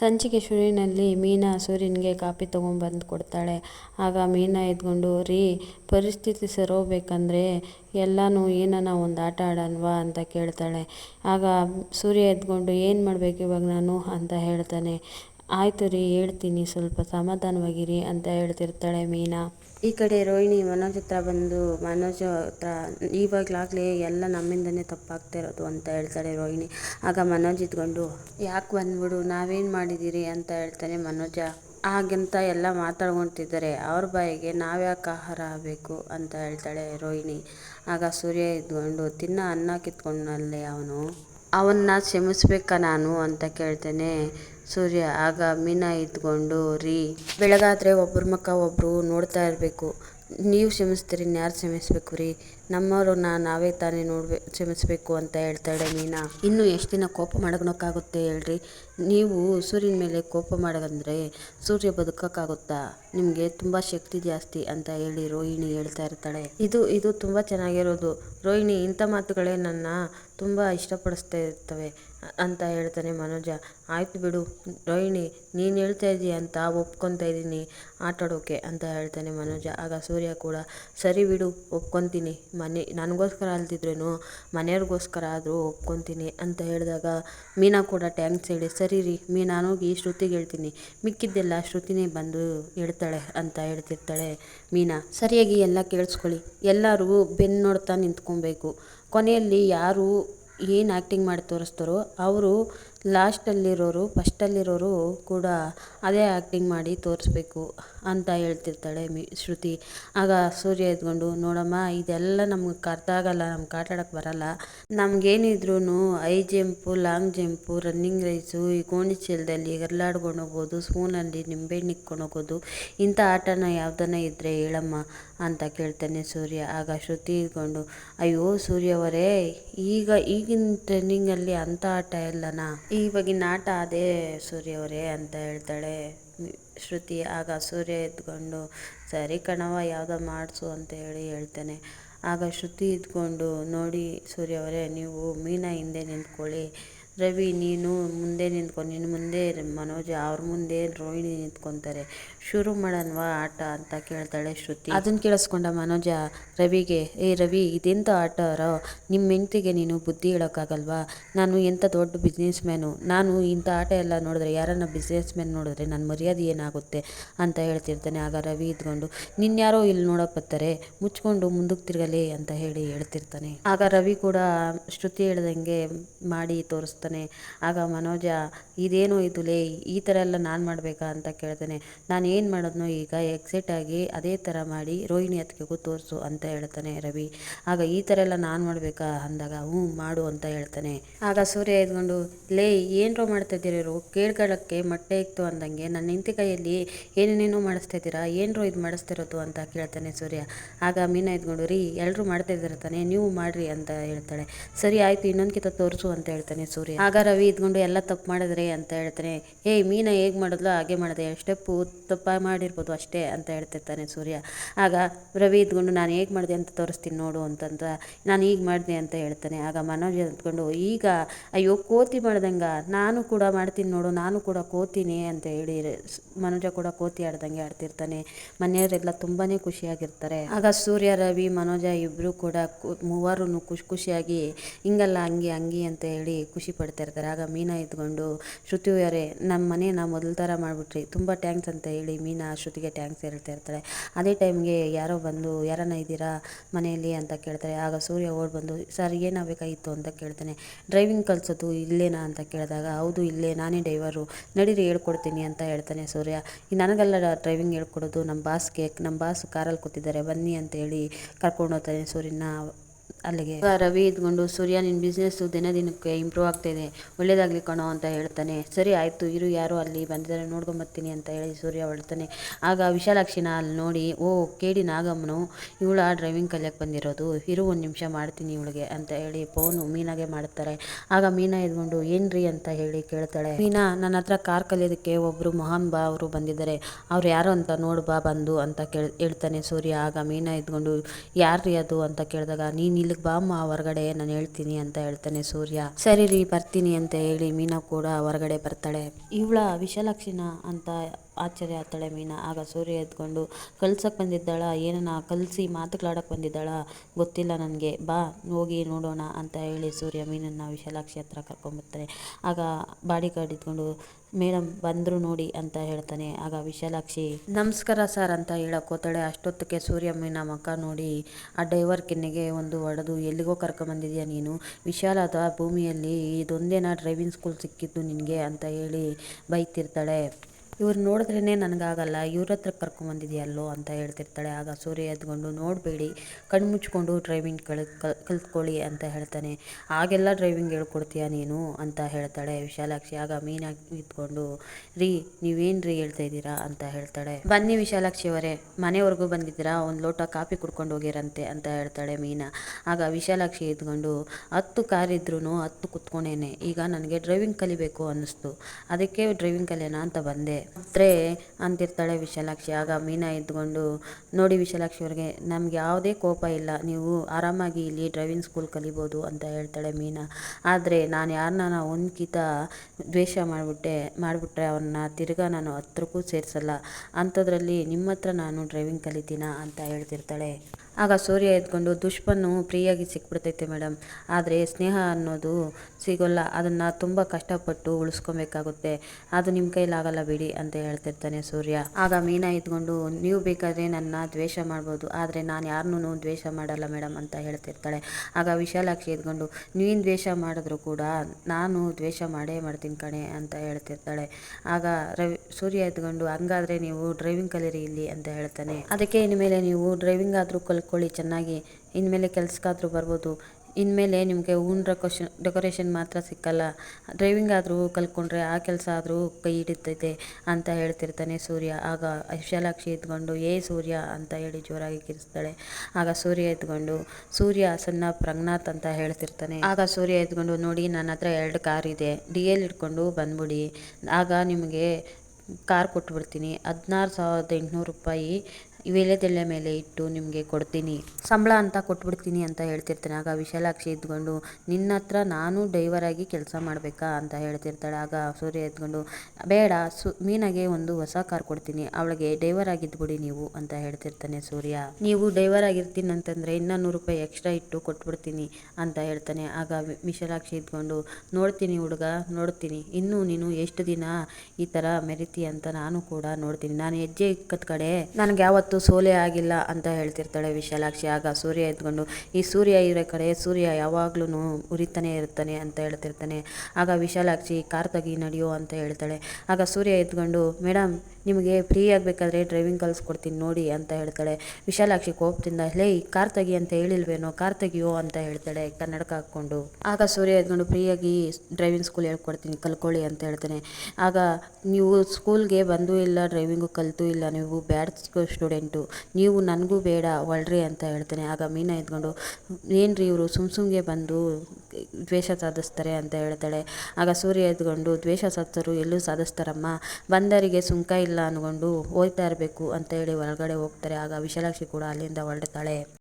ಸಂಚಿಕೆ ಶುರುವಿನಲ್ಲಿ ಮೀನಾ ಸೂರ್ಯನಿಗೆ ಕಾಪಿ ತಗೊಂಬಂದು ಕೊಡ್ತಾಳೆ. ಆಗ ಮೀನಾ ಎದ್ಕೊಂಡು, ರೀ, ಪರಿಸ್ಥಿತಿ ಸರೋಗ್ಬೇಕಂದ್ರೆ ಎಲ್ಲನೂ ಏನಾನ ಒಂದು ಆಟ ಆಡಲ್ವಾ ಅಂತ ಕೇಳ್ತಾಳೆ. ಆಗ ಸೂರ್ಯ ಎದ್ಕೊಂಡು, ಏನು ಮಾಡಬೇಕು ಇವಾಗ ನಾನು ಅಂತ ಹೇಳ್ತಾನೆ. ಆಯಿತು ರೀ, ಹೇಳ್ತೀನಿ, ಸ್ವಲ್ಪ ಸಮಾಧಾನವಾಗಿರಿ ಅಂತ ಹೇಳ್ತಿರ್ತಾಳೆ ಮೀನಾ. ಈ ಕಡೆ ರೋಹಿಣಿ, ಮನೋಜ್ ಹತ್ರ ಬಂದು, ಮನೋಜ್ ಹತ್ರ ಇವಾಗಲಾಗಲೇ ಎಲ್ಲ ನಮ್ಮಿಂದನೇ ತಪ್ಪಾಗ್ತಿರೋದು ಅಂತ ಹೇಳ್ತಾಳೆ ರೋಹಿಣಿ. ಆಗ ಮನೋಜ್ ಇದ್ಕೊಂಡು, ಯಾಕೆ ಬಂದ್ಬಿಡು, ನಾವೇನು ಮಾಡಿದ್ದೀರಿ ಅಂತ ಹೇಳ್ತಾನೆ ಮನೋಜ. ಹಾಗಂತ ಎಲ್ಲ ಮಾತಾಡ್ಕೊತಿದ್ದಾರೆ ಅವ್ರ ಬಾಯಿಗೆ ನಾವ್ಯಾಕೆ ಆಹಾರ ಆಗಬೇಕು ಅಂತ ಹೇಳ್ತಾಳೆ ರೋಹಿಣಿ. ಆಗ ಸೂರ್ಯ ಇದ್ಕೊಂಡು, ತಿನ್ನೋ, ಅನ್ನ ಕಿತ್ಕೊಂಡಲ್ಲೇ ಅವನು ಅವನ್ನ ಕ್ಷಮಿಸ್ಬೇಕಾ ನಾನು ಅಂತ ಕೇಳ್ತಾನೆ ಸೂರ್ಯ. ಆಗ ಮೀನಾ ಇದ್ಕೊಂಡು ರೀ, ಬೆಳಗಾದ್ರೆ ಒಬ್ರು ಮುಖ ಒಬ್ರು ನೋಡ್ತಾ ಇರಬೇಕು ನೀವು ಕ್ಷಮಿಸ್ತೀರಿ, ಇನ್ಯಾರು ಕ್ಷಮಿಸ್ಬೇಕು ರೀ ನಮ್ಮೋರನ್ನ ನಾವೇ ತಾನೇ ನೋಡ್ಬೇ, ಕ್ಷಮಿಸ್ಬೇಕು ಅಂತ ಹೇಳ್ತಾಳೆ ಮೀನಾ. ಇನ್ನು ಎಷ್ಟು ದಿನ ಕೋಪ ಮಾಡ್ಕೊಳಕ್ಕಾಗುತ್ತೆ ಹೇಳ್ರಿ. ನೀವು ಸೂರ್ಯನ ಮೇಲೆ ಕೋಪ ಮಾಡೋದಂದ್ರೆ ಸೂರ್ಯ ಬದುಕೋಕ್ಕಾಗುತ್ತಾ ನಿಮಗೆ ತುಂಬ ಶಕ್ತಿ ಜಾಸ್ತಿ ಅಂತ ಹೇಳಿ ರೋಹಿಣಿ ಹೇಳ್ತಾ ಇರ್ತಾಳೆ. ಇದು ಇದು ತುಂಬ ಚೆನ್ನಾಗಿರೋದು ರೋಹಿಣಿ, ಇಂಥ ಮಾತುಗಳೇ ನನ್ನ ತುಂಬ ಇಷ್ಟಪಡಿಸ್ತಾ ಇರ್ತವೆ ಅಂತ ಹೇಳ್ತಾನೆ ಮನೋಜ. ಆಯ್ತು ಬಿಡು ರೋಹಿಣಿ, ನೀನು ಹೇಳ್ತಾ ಇದೀಯ ಅಂತ ಒಪ್ಕೊತಾ ಇದ್ದೀನಿ ಆಟಾಡೋಕೆ ಅಂತ ಹೇಳ್ತಾನೆ ಮನೋಜ. ಆಗ ಸೂರ್ಯ ಕೂಡ, ಸರಿ ಬಿಡು, ಒಪ್ಕೊತೀನಿ ನನ್ಗೋಸ್ಕರ ಅಲ್ದಿದ್ರೂ ಮನೆಯವ್ರಿಗೋಸ್ಕರ ಆದರೂ ಒಪ್ಕೊತೀನಿ ಅಂತ ಹೇಳಿದಾಗ ಮೀನಾ ಕೂಡ ಟ್ಯಾಂಕ್ಸ್ ಹೇಳಿ, ಸರಿ ರೀ ನಾನೋಗಿ ಶ್ರುತಿಗೆ ಹೇಳ್ತೀನಿ ಮಿಕ್ಕಿದ್ದೆಲ್ಲ ಶ್ರುತಿನೇ ಬಂದು ಹೇಳ್ತಾಳೆ ಅಂತ ಹೇಳ್ತಿರ್ತಾಳೆ ಮೀನಾ. ಸರಿಯಾಗಿ ಎಲ್ಲ ಕೇಳಿಸ್ಕೊಳ್ಳಿ. ಎಲ್ಲರೂ ಬೆನ್ನು ನೋಡ್ತಾ ನಿಂತ್ಕೊಬೇಕು. ಕೊನೆಯಲ್ಲಿ ಯಾರು ಏನು ಆ್ಯಕ್ಟಿಂಗ್ ಮಾಡಿ ತೋರಿಸ್ತಾರೋ, ಅವ್ರು ಲಾಸ್ಟಲ್ಲಿರೋರು, ಫಸ್ಟಲ್ಲಿರೋರು ಕೂಡ ಅದೇ ಆ್ಯಕ್ಟಿಂಗ್ ಮಾಡಿ ತೋರಿಸ್ಬೇಕು ಅಂತ ಹೇಳ್ತಿರ್ತಾಳೆ ಮಿ, ಶ್ರುತಿ. ಆಗ ಸೂರ್ಯ ಎದ್ಕೊಂಡು, ನೋಡಮ್ಮ, ಇದೆಲ್ಲ ನಮ್ಗೆ ಅರ್ಥ ಆಗಲ್ಲ, ನಮ್ಗೆ ಆಟಾಡೋಕ್ಕೆ ಬರಲ್ಲ. ನಮಗೇನಿದ್ರೂ high jump, long jump, running race, ಈ ಗೋಣಿ ಚೀಲದಲ್ಲಿ ಎರ್ಲಾಡ್ಕೊಂಡು ಹೋಗೋದು, ಸ್ಪೂನಲ್ಲಿ ನಿಂಬೆಹಣ್ಣು ಇಕ್ಕೊಂಡು ಹೋಗೋದು, ಇಂಥ ಆಟನ ಯಾವ್ದಾನ ಇದ್ದರೆ ಹೇಳಮ್ಮ ಅಂತ ಕೇಳ್ತಾನೆ ಸೂರ್ಯ. ಆಗ ಶ್ರುತಿ ಇದ್ಕೊಂಡು ಅಯ್ಯೋ ಸೂರ್ಯವರೇ, ಈಗ ಈಗಿನ ಟ್ರೆಂಡಿಂಗಲ್ಲಿ ಅಂಥ ಆಟ ಎಲ್ಲನಾ ಇವಾಗಿನ ಆಟ ಅದೇ ಸೂರ್ಯ ಅವರೇ ಅಂತ ಹೇಳ್ತಾಳೆ ಶ್ರುತಿ. ಆಗ ಸೂರ್ಯ ಎದ್ಕೊಂಡು, ಸರಿ ಕಣವ್ವ, ಯಾವುದೋ ಮಾಡಿಸು ಅಂತ ಹೇಳಿ ಹೇಳ್ತಾನೆ. ಆಗ ಶ್ರುತಿ ಇದ್ಕೊಂಡು ನೋಡಿ ಸೂರ್ಯ ಅವರೇ ನೀವು ಮೀನ ಹಿಂದೆ ನಿಂತ್ಕೊಳ್ಳಿ. ರವಿ, ನೀನು ಮುಂದೆ ನಿಂತ್ಕೊ ನಿನ್ನ ಮುಂದೆ ಮನೋಜ, ಅವ್ರ ಮುಂದೆ ರೋಹಿಣಿ ನಿಂತ್ಕೊತಾರೆ. ಶುರು ಮಾಡಣ್ವಾ ಆಟ ಅಂತ ಕೇಳ್ತಾಳೆ ಶ್ರುತಿ. ಅದನ್ನು ಕೇಳಿಸ್ಕೊಂಡ ಮನೋಜ, ರವಿಗೆ, ಏ ರವಿ, ಇದೆಂತ ಆಟರೋ ನಿಮ್ಮ ಹೆಂಡ್ತಿಗೆ ನೀನು ಬುದ್ಧಿ ಹೇಳೋಕ್ಕಾಗಲ್ವಾ ನಾನು ಎಂಥ ದೊಡ್ಡ ಬಿಸ್ನೆಸ್ ಮ್ಯಾನು ನಾನು ಇಂಥ ಆಟ ಎಲ್ಲ ನೋಡಿದ್ರೆ ಯಾರನ್ನ ಬಿಸ್ನೆಸ್ ಮ್ಯಾನ್ ನೋಡಿದ್ರೆ ನನ್ನ ಮರ್ಯಾದೆ ಏನಾಗುತ್ತೆ ಅಂತ ಹೇಳ್ತಿರ್ತಾನೆ. ಆಗ ರವಿ ಇದ್ಕೊಂಡು ನಿನ್ಯಾರೋ ಇಲ್ಲಿ ನೋಡೋಕೆ ಬರ್ತಾರೆ ಮುಚ್ಕೊಂಡು ಮುಂದಕ್ಕೆ ತಿರುಗಲಿ ಅಂತ ಹೇಳಿ ಹೇಳ್ತಿರ್ತಾನೆ. ಆಗ ರವಿ ಕೂಡ ಶ್ರುತಿ ಹೇಳ್ದಂಗೆ ಮಾಡಿ ತೋರಿಸ್ತಾನೆ. ಆಗ ಮನೋಜ, ಇದೇನೋ ಇದು ಲೇ, ಈ ಥರ ಎಲ್ಲ ನಾನು ಮಾಡಬೇಕಾ ಅಂತ ಕೇಳ್ತಾನೆ. ನಾನು ಏನು ಮಾಡೋದ್ನೋ ಈಗ ಎಕ್ಸೈಟ್ ಆಗಿ ಅದೇ ತರ ಮಾಡಿ ರೋಹಿಣಿ ಅತ್ತಿಗೆಗೂ ತೋರ್ಸು, ಅಂತ ಹೇಳ್ತಾನೆ ರವಿ. ಆಗ, ಈ ಥರ ಎಲ್ಲ ನಾನು ಮಾಡಬೇಕಾ ಅಂದಾಗ, ಹ್ಞೂ, ಮಾಡು, ಅಂತ ಹೇಳ್ತಾನೆ. ಆಗ ಸೂರ್ಯ ಎದ್ಕೊಂಡು, ಲೇ, ಏನ್ರೋ ಮಾಡ್ತಾ ಇದ್ದೀರೋ ಕೇಳ್ಕೊಳ್ಳೋಕ್ಕೆ ಮೊಟ್ಟೆ ಇತ್ತು ಅಂದಂಗೆ ನನ್ನ ಹೆಂಡ್ತಿ ಕೈಯಲ್ಲಿ ಏನೇನೇನೋ ಮಾಡಿಸ್ತಾ ಇದ್ದೀರಾ ಏನ್ರೋ ಇದು ಮಾಡಿಸ್ತಿರೋದು ಅಂತ ಕೇಳ್ತಾನೆ ಸೂರ್ಯ. ಆಗ ಮೀನಾ ಎದ್ಕೊಂಡು, ರೀ ಎಲ್ಲರೂ ಮಾಡ್ತಾ ಇದಾರೆ ತಾನೆ ನೀವು ಮಾಡ್ರಿ, ಅಂತ ಹೇಳ್ತಾಳೆ. ಸರಿ, ಆಯ್ತು, ಇನ್ನೊಂದ್ಕಿತ ತೋರಿಸು, ಅಂತ ಹೇಳ್ತಾನೆ ಸೂರ್ಯ. ಆಗ ರವಿ ಇದ್ಕೊಂಡು ಎಲ್ಲ ತಪ್ಪು ಮಾಡಿದ್ರೆ ಅಂತ ಹೇಳ್ತಾನೆ. ಏಯ್ ಮೀನಾ ಹೇಗೆ ಮಾಡಿದ್ಲು ಹಾಗೆ ಮಾಡಿದೆ ಸ್ಟೆಪ್ಪು ತಪ್ಪ ಮಾಡಿರ್ಬೋದು ಅಷ್ಟೇ ಅಂತ ಹೇಳ್ತಿರ್ತಾನೆ ಸೂರ್ಯ. ಆಗ ರವಿ ಇದ್ಕೊಂಡು, ನಾನು ಹೇಗೆ ಮಾಡಿದೆ ಅಂತ ತೋರಿಸ್ತೀನಿ ನೋಡು ಅಂತಂತ ನಾನು ಈಗ ಮಾಡಿದೆ ಅಂತ ಹೇಳ್ತಾನೆ. ಆಗ ಮನೋಜ್ ಅಂದ್ಕೊಂಡು, ಈಗ ಅಯ್ಯೋ, ಕೋತಿ ಮಾಡ್ದಂಗೆ ನಾನು ಕೂಡ ಮಾಡ್ತೀನಿ ನೋಡು ನಾನು ಕೂಡ ಕೋತೀನಿ ಅಂತ ಹೇಳಿ ಮನೋಜ ಕೂಡ ಕೋತಿ ಆಡ್ದಂಗೆ ಆಡ್ತಿರ್ತಾನೆ. ಮನೆಯವರೆಲ್ಲ ತುಂಬಾನೇ ಖುಷಿಯಾಗಿರ್ತಾರೆ. ಆಗ ಸೂರ್ಯ, ರವಿ, ಮನೋಜ ಇಬ್ಬರು ಕೂಡ ಮೂವರು ಖುಷಿ, ಖುಷಿಯಾಗಿ, ಹಿಂಗಲ್ಲ, ಹಂಗೆ ಹಂಗೆ ಅಂತ ಹೇಳಿ ಖುಷಿ ಪಡ್ತಾ ಇರ್ತಾರೆ. ಆಗ ಮೀನಾ ಇದ್ಕೊಂಡು ಶ್ರುತಿ ಅವರೇ ಮನೆ ಮನೇನ ಮೊದಲ ಥರ ಮಾಡ್ಬಿಟ್ರಿ ತುಂಬ ಟ್ಯಾಂಕ್ಸ್ ಅಂತ ಹೇಳಿ ಮೀನಾ ಶ್ರುತಿಗೆ ಟ್ಯಾಂಕ್ಸ್ ಹೇಳ್ತಾ ಇರ್ತಾಳೆ. ಅದೇ ಟೈಮ್ಗೆ ಯಾರೋ ಬಂದು ಯಾರನ್ನ ಇದ್ದೀರಾ ಮನೆಯಲ್ಲಿ ಅಂತ ಕೇಳ್ತಾರೆ. ಆಗ ಸೂರ್ಯ ಓಡಿ ಬಂದು, ಸರ್ ಏನಾಗಬೇಕಾಗಿತ್ತು ಅಂತ ಕೇಳ್ತಾನೆ. ಡ್ರೈವಿಂಗ್ ಕಲ್ಸೋದು ಇಲ್ಲೇನಾ ಅಂತ ಕೇಳಿದಾಗ, ಹೌದು, ಇಲ್ಲೇ ನಾನೇ ಡ್ರೈವರು ನಡೀರಿ, ಹೇಳ್ಕೊಡ್ತೀನಿ ಅಂತ ಹೇಳ್ತಾನೆ ಸೂರ್ಯ. ನನಗಲ್ಲ ಡ್ರೈವಿಂಗ್ ಹೇಳ್ಕೊಡೋದು ನಮ್ಮ ಬಾಸ್ಗೆ ನಮ್ಮ ಬಾಸ್ ಕಾರಲ್ಲಿ ಕೂತಿದ್ದಾರೆ, ಬನ್ನಿ ಅಂತ ಹೇಳಿ ಕರ್ಕೊಂಡು ಹೋಗ್ತಾನೆ ಸೂರ್ಯನ ಅಲ್ಲಿಗೆ. ರವಿ ಇದ್ಕೊಂಡು ಸೂರ್ಯ ನಿನ್ನ ಬಿಸ್ನೆಸ್ಸು ದಿನ ದಿನಕ್ಕೆ ಇಂಪ್ರೂವ್ ಆಗ್ತಾ ಒಳ್ಳೇದಾಗಲಿ ಕಣೋ ಅಂತ ಹೇಳ್ತಾನೆ. ಸರಿ ಆಯಿತು, ಇರು ಯಾರೋ ಅಲ್ಲಿ ಬಂದಿದ್ದಾರೆ ನೋಡ್ಕೊಂಬರ್ತೀನಿ ಅಂತ ಹೇಳಿ ಸೂರ್ಯ ಹೊಳ್ತಾನೆ ಆಗ ವಿಶಾಲಾಕ್ಷಿನ ಅಲ್ಲಿ ನೋಡಿ, ಓ, ಕೇಡಿ ನಾಗಮ್ಮನು, ಇವ್ಳಾ ಡ್ರೈವಿಂಗ್ ಕಲಿಯಕ್ಕೆ ಬಂದಿರೋದು ಇರು ಒಂದು ನಿಮಿಷ ಮಾಡ್ತೀನಿ ಇವಳಿಗೆ ಅಂತ ಹೇಳಿ ಫೋನು ಮೀನಾಗೆ ಮಾಡ್ತಾರೆ. ಆಗ ಮೀನಾ ಇದ್ಕೊಂಡು ಏನ್ರಿ ಅಂತ ಹೇಳಿ ಕೇಳ್ತಾಳೆ. ಮೀನಾ, ನನ್ನ ಹತ್ರ ಕಾರ್ ಕಲಿಯೋದಕ್ಕೆ ಒಬ್ಬರು ಮಹಾನ್ ಬಾ ಅವರು ಬಂದಿದ್ದಾರೆ ಅವ್ರು ಯಾರು ಅಂತ ನೋಡು ಬಾ ಬಂದು ಅಂತ ಹೇಳ್ತಾನೆ ಸೂರ್ಯ. ಆಗ ಮೀನಾ ಇದ್ಕೊಂಡು ಯಾರ್ರಿ ಅದು ಅಂತ ಕೇಳಿದಾಗ, ನೀನ್ ನೀನು ಇಲ್ಲಿಗೆ ಬಾಮ್ಮ ಹೊರಗಡೆ ನಾನು ಹೇಳ್ತೀನಿ ಅಂತ ಹೇಳ್ತಾನೆ ಸೂರ್ಯ. ಸರಿ ರೀ, ಬರ್ತೀನಿ ಅಂತ ಹೇಳಿ ಮೀನಾ ಕೂಡ ಹೊರಗಡೆ ಬರ್ತಾಳೆ. ಇವಳ ವಿಶಾಲಾಕ್ಷಿನ ಅಂತ ಆಶ್ಚರ್ಯ ಆಗ್ತಾಳೆ ಮೀನಾ. ಆಗ ಸೂರ್ಯ ಎದ್ಕೊಂಡು ಕಲ್ಸಕ್ಕೆ ಬಂದಿದ್ದಾಳ? ಏನನ್ನ ಕಲಿಸಿ ಮಾತುಗಳಾಡಕ್ಕೆ ಬಂದಿದ್ದಾಳ? ಗೊತ್ತಿಲ್ಲ ನನಗೆ. ಬಾ, ಹೋಗಿ ನೋಡೋಣ ಅಂತ ಹೇಳಿ ಸೂರ್ಯ ಮೀನನ್ನು ವಿಶಾಲಾಕ್ಷಿ ಹತ್ರ ಕರ್ಕೊಂಬರ್ತಾನೆ ಆಗ ಬಾಡಿ ಗಾರ್ಡ್ ಇದ್ಕೊಂಡು ಮೇಡಮ್ ಬಂದರು ನೋಡಿ ಅಂತ ಹೇಳ್ತಾನೆ. ಆಗ ವಿಶಾಲಾಕ್ಷಿ, ನಮಸ್ಕಾರ ಸರ್ ಅಂತ ಹೇಳಕ್ಕೋತಾಳೆ ಅಷ್ಟೊತ್ತಿಗೆ ಸೂರ್ಯ ಮೀನ ಮಕ್ಕ ನೋಡಿ, ಆ ಡೈವರ್ ಕಿನ್ನೆಗೆ ಒಂದು ಒಡೆದು, ಎಲ್ಲಿಗೋ ಕರ್ಕೊಂಬಂದಿದ್ಯಾ ನೀನು? ವಿಶಾಲದ ಭೂಮಿಯಲ್ಲಿ ಇದೊಂದೇನ ಡ್ರೈವಿಂಗ್ ಸ್ಕೂಲ್ ಸಿಕ್ಕಿದ್ದು ನಿನಗೆ? ಅಂತ ಹೇಳಿ ಬೈತಿರ್ತಾಳೆ. ಇವ್ರು ನೋಡಿದ್ರೇ ನನಗಾಗಲ್ಲ, ಇವ್ರ ಹತ್ರ ಕರ್ಕೊಂಬಂದಿದ್ಯಲ್ಲೋ ಅಂತ ಹೇಳ್ತಿರ್ತಾಳೆ. ಆಗ ಸೂರ್ಯ ಎದ್ಕೊಂಡು, ನೋಡಬೇಡಿ, ಕಣ್ಣು ಮುಚ್ಕೊಂಡು ಡ್ರೈವಿಂಗ್ ಕಲ್ ಕಲ್ತ್ಕೊಳ್ಳಿ ಅಂತ ಹೇಳ್ತಾನೆ. ಆಗೆಲ್ಲ ಡ್ರೈವಿಂಗ್ ಹೇಳ್ಕೊಡ್ತೀಯ ನೀನು? ಅಂತ ಹೇಳ್ತಾಳೆ ವಿಶಾಲಾಕ್ಷಿ. ಆಗ ಮೀನಾಗಿ ಇದ್ಕೊಂಡು ರೀ ನೀವೇನು ರೀ ಹೇಳ್ತಾ ಇದ್ದೀರಾ? ಅಂತ ಹೇಳ್ತಾಳೆ. ಬನ್ನಿ ವಿಶಾಲಾಕ್ಷಿ ಅವರೇ ಮನೆವರೆಗೂ ಬಂದಿದ್ದೀರಾ? ಒಂದು ಲೋಟ ಕಾಫಿ ಕುಡ್ಕೊಂಡು ಹೋಗಿರಂತೆ ಅಂತ ಹೇಳ್ತಾಳೆ ಮೀನಾ. ಆಗ ವಿಶಾಲಾಕ್ಷಿ ಇದ್ಕೊಂಡು ಹತ್ತು ಕಾರ್ ಇದ್ರೂ ಹತ್ತು ಕುತ್ಕೊಂಡೇನೆ. ಈಗ ನನಗೆ ಡ್ರೈವಿಂಗ್ ಕಲಿಬೇಕು ಅನ್ನಿಸ್ತು. ಅದಕ್ಕೆ ಡ್ರೈವಿಂಗ್ ಕಲಿಯೋಣ ಅಂತ ಬಂದೆ. ಆದರೆ ಅಂತಿರ್ತಾಳೆ ವಿಶಾಲಾಕ್ಷಿ. ಆಗ ಮೀನಾ ಇದ್ಕೊಂಡು ನೋಡಿ ವಿಶಾಲಾಕ್ಷಿ ಅವ್ರಿಗೆ, ನಮ್ಗೆ ಯಾವುದೇ ಕೋಪ ಇಲ್ಲ. ನೀವು ಆರಾಮಾಗಿ ಇಲ್ಲಿ ಡ್ರೈವಿಂಗ್ ಸ್ಕೂಲ್ ಕಲಿಬೋದು ಅಂತ ಹೇಳ್ತಾಳೆ ಮೀನಾ. ಆದರೆ ನಾನು ಯಾರನ್ನ ಒಂದ್ಕಿತ ದ್ವೇಷ ಮಾಡಿಬಿಟ್ಟೆ, ಮಾಡಿಬಿಟ್ರೆ ಅವ್ರನ್ನ ತಿರ್ಗಾ ನಾನು ಹತ್ರಕ್ಕೂ ಸೇರಿಸಲ್ಲ. ಅಂಥದ್ರಲ್ಲಿ ನಿಮ್ಮ ಹತ್ರ ನಾನು ಡ್ರೈವಿಂಗ್ ಕಲಿತೀನ? ಅಂತ ಹೇಳ್ತಿರ್ತಾಳೆ. ಆಗ ಸೂರ್ಯ ಎದ್ಕೊಂಡು ದುಷ್ಪನ್ನು ಫ್ರೀಯಾಗಿ ಸಿಕ್ಬಿಡ್ತೈತೆ ಮೇಡಮ್. ಆದರೆ ಸ್ನೇಹ ಅನ್ನೋದು ಸಿಗೋಲ್ಲ. ಅದನ್ನು ತುಂಬ ಕಷ್ಟಪಟ್ಟು ಉಳಿಸ್ಕೊಬೇಕಾಗುತ್ತೆ. ಅದು ನಿಮ್ಮ ಕೈಲಾಗಲ್ಲ ಬಿಡಿ ಅಂತ ಹೇಳ್ತಿರ್ತಾನೆ ಸೂರ್ಯ. ಆಗ ಮೀನಾ ಇದ್ಕೊಂಡು ನೀವು ಬೇಕಾದರೆ ನನ್ನ ದ್ವೇಷ ಮಾಡ್ಬೋದು. ಆದರೆ ನಾನು ಯಾರನ್ನೂ ದ್ವೇಷ ಮಾಡಲ್ಲ ಮೇಡಮ್ ಅಂತ ಹೇಳ್ತಿರ್ತಾಳೆ ಆಗ ವಿಶಾಲಾಕ್ಷಿ ಎದ್ಕೊಂಡು ನೀನು ದ್ವೇಷ ಮಾಡಿದ್ರು ಕೂಡ ನಾನು ದ್ವೇಷ ಮಾಡೇ ಮಾಡ್ತೀನಿ ಕಣೆ ಅಂತ ಹೇಳ್ತಿರ್ತಾಳೆ ಆಗ ರವಿ, ಸೂರ್ಯ ಎದ್ಕೊಂಡು ಹಂಗಾದ್ರೆ ನೀವು ಡ್ರೈವಿಂಗ್ ಕಲೀರಿ ಇಲ್ಲಿ ಅಂತ ಹೇಳ್ತಾನೆ. ಅದಕ್ಕೆ ಇನ್ಮೇಲೆ ನೀವು ಡ್ರೈವಿಂಗ್ ಆದರೂ ಕಲ್ತ್ಕೊಳ್ಳಿ, ಚೆನ್ನಾಗಿ. ಇನ್ಮೇಲೆ ಕೆಲಸಕ್ಕಾದರೂ ಬರ್ಬೋದು. ಇನ್ಮೇಲೆ ನಿಮಗೆ ಹೂನ್ ಡೆಕೋರೇಷನ್ ಡೆಕೋರೇಷನ್ ಮಾತ್ರ ಸಿಕ್ಕಲ್ಲ. ಡ್ರೈವಿಂಗ್ ಆದರೂ ಕಲ್ತ್ಕೊಂಡ್ರೆ ಆ ಕೆಲಸ ಆದರೂ ಕೈ ಹಿಡಿತೈತೆ ಅಂತ ಹೇಳ್ತಿರ್ತಾನೆ ಸೂರ್ಯ. ಆಗ ವಿಶಾಲಾಕ್ಷಿ ಎದ್ಕೊಂಡು ಏ ಸೂರ್ಯ ಅಂತ ಹೇಳಿ ಜೋರಾಗಿ ಕಿರಿಸ್ತಾಳೆ. ಆಗ ಸೂರ್ಯ ಎದ್ಕೊಂಡು ಸೂರ್ಯ, ಸಣ್ಣ ಪ್ರಜ್ಞಾತ್ ಅಂತ ಹೇಳ್ತಿರ್ತಾನೆ. ಆಗ ಸೂರ್ಯ ಎದ್ಕೊಂಡು ನೋಡಿ, ನನ್ನ ಹತ್ರ ಎರಡು ಕಾರ್ ಇದೆ. ಡಿ ಎಲ್ ಇಟ್ಕೊಂಡು ಬಂದ್ಬಿಡಿ. ಆಗ ನಿಮಗೆ ಕಾರ್ ಕೊಟ್ಬಿಡ್ತೀನಿ. ಹದಿನಾರು ಸಾವಿರದ ಎಂಟುನೂರು ರೂಪಾಯಿ ವೀಳ್ಯದೆಲೆ ಮೇಲೆ ಇಟ್ಟು ನಿಮಗೆ ಕೊಡ್ತೀನಿ. ಸಂಬಳ ಅಂತ ಕೊಟ್ಬಿಡ್ತೀನಿ ಅಂತ ಹೇಳ್ತಿರ್ತಾನೆ. ಆಗ ವಿಶಾಲಾಕ್ಷಿ ಇದ್ಕೊಂಡು ನಿನ್ನ ಹತ್ರ ನಾನು ಆಗಿ ಕೆಲಸ ಮಾಡಬೇಕಾ? ಅಂತ ಹೇಳ್ತಿರ್ತಾಳೆ. ಆಗ ಸೂರ್ಯ ಎದ್ಕೊಂಡು ಬೇಡ, ಸು, ಮೀನಾಗೆ ಒಂದು ಹೊಸ ಕಾರ್ ಕೊಡ್ತೀನಿ. ಅವಳಿಗೆ ಡೈವರ್ ಆಗಿದ್ಬಿಡಿ ನೀವು, ಅಂತ ಹೇಳ್ತಿರ್ತಾನೆ ಸೂರ್ಯ. ನೀವು ಡೈವರ್ ಆಗಿರ್ತೀನಿ ಅಂತಂದರೆ ಇನ್ನೂ ನೂರು ರೂಪಾಯಿ ಎಕ್ಸ್ಟ್ರಾ ಇಟ್ಟು ಕೊಟ್ಬಿಡ್ತೀನಿ, ಅಂತ ಹೇಳ್ತಾನೆ. ಆಗ ವಿಶಾಲಾಕ್ಷಿ ಇದ್ಕೊಂಡು ನೋಡ್ತೀನಿ ಹುಡುಗ, ನೋಡ್ತೀನಿ. ಇನ್ನೂ ನೀನು ಎಷ್ಟು ದಿನ ಈ ಥರ ಮೆರಿತಿ ಅಂತ ನಾನು ಕೂಡ ನೋಡ್ತೀನಿ. ನಾನು ಹೆಜ್ಜೆ ಇಕ್ಕದ ಕಡೆ, ನನಗೆ ಯಾವತ್ತು ಸೋಲೆ ಆಗಿಲ್ಲ ಅಂತ ಹೇಳ್ತಿರ್ತಾಳೆ ವಿಶಾಲಾಕ್ಷಿ. ಆಗ ಸೂರ್ಯ ಎದ್ಕೊಂಡು ಈ ಸೂರ್ಯ ಇರೋ ಕಡೆ ಸೂರ್ಯ ಯಾವಾಗ್ಲೂ ಉರಿತಾನೆ ಇರ್ತಾನೆ ಅಂತ ಹೇಳ್ತಿರ್ತಾನೆ. ಆಗ ವಿಶಾಲಾಕ್ಷಿ ಕಾರ್ ತೆಗಿ, ನಡೆಯೋ, ಅಂತ ಹೇಳ್ತಾಳೆ. ಆಗ ಸೂರ್ಯ ಎದ್ಕೊಂಡು ಮೇಡಮ್ ನಿಮಗೆ ಫ್ರೀ ಆಗಬೇಕಾದ್ರೆ ಡ್ರೈವಿಂಗ್ ಕಲಿಸ್ಕೊಡ್ತೀನಿ ನೋಡಿ ಅಂತ ಹೇಳ್ತಾಳೆ. ವಿಶಾಲಾಕ್ಷಿ ಕೋಪದಿಂದ, ಲೇ ಕಾರ್ ತೆಗಿ ಅಂತ ಹೇಳಿಲ್ವೇನೋ? ಕಾರ್ ತೆಗಿಯೋ? ಅಂತ ಹೇಳ್ತಾಳೆ ಕನ್ನಡಕ ಹಾಕ್ಕೊಂಡು. ಆಗ ಸೂರ್ಯ ಎದ್ಕೊಂಡು, ಫ್ರೀಯಾಗಿ ಡ್ರೈವಿಂಗ್ ಸ್ಕೂಲ್ ಹೇಳ್ಕೊಡ್ತೀನಿ ಕಲ್ಕೊಳ್ಳಿ ಅಂತ ಹೇಳ್ತಾನೆ. ಆಗ, ನೀವು ಸ್ಕೂಲ್ಗೆ ಬಂದೂ ಇಲ್ಲ ಡ್ರೈವಿಂಗು ಕಲಿತು ಇಲ್ಲ, ನೀವು ಬ್ಯಾಡ್ ಸ್ಟೂಡೆಂಟು ನೀವು ನನಗೂ ಬೇಡ, ಒಳ್ರಿ ಅಂತ ಹೇಳ್ತಾನೆ. ಆಗ ಮೀನಾ ಎದ್ಕೊಂಡು ಏನು ಇವರು ಸುಮ್ ಸುಮ್ಗೆ ಬಂದು ದ್ವೇಷ ಸಾಧಿಸ್ತಾರೆ ಅಂತ ಹೇಳ್ತಾಳೆ. ಆಗ ಸೂರ್ಯ ಎದ್ಕೊಂಡು, ದ್ವೇಷ ಸಾಧಿಸೋರು ಎಲ್ಲೂ ಸಾಧಿಸ್ತಾರಮ್ಮ. ಬಂದರಿಗೆ ಸುಂಕ ಇಲ್ಲ ಅಂದ್ಕೊಂಡು ಹೋಗ್ತಾ ಇರಬೇಕು ಅಂತ ಹೇಳಿ ಹೊರಗಡೆ ಹೋಗ್ತಾರೆ. ಆಗ ವಿಶಾಲಾಕ್ಷಿ ಕೂಡ ಅಲ್ಲಿಂದ ಹೊರಡ್ತಾಳೆ.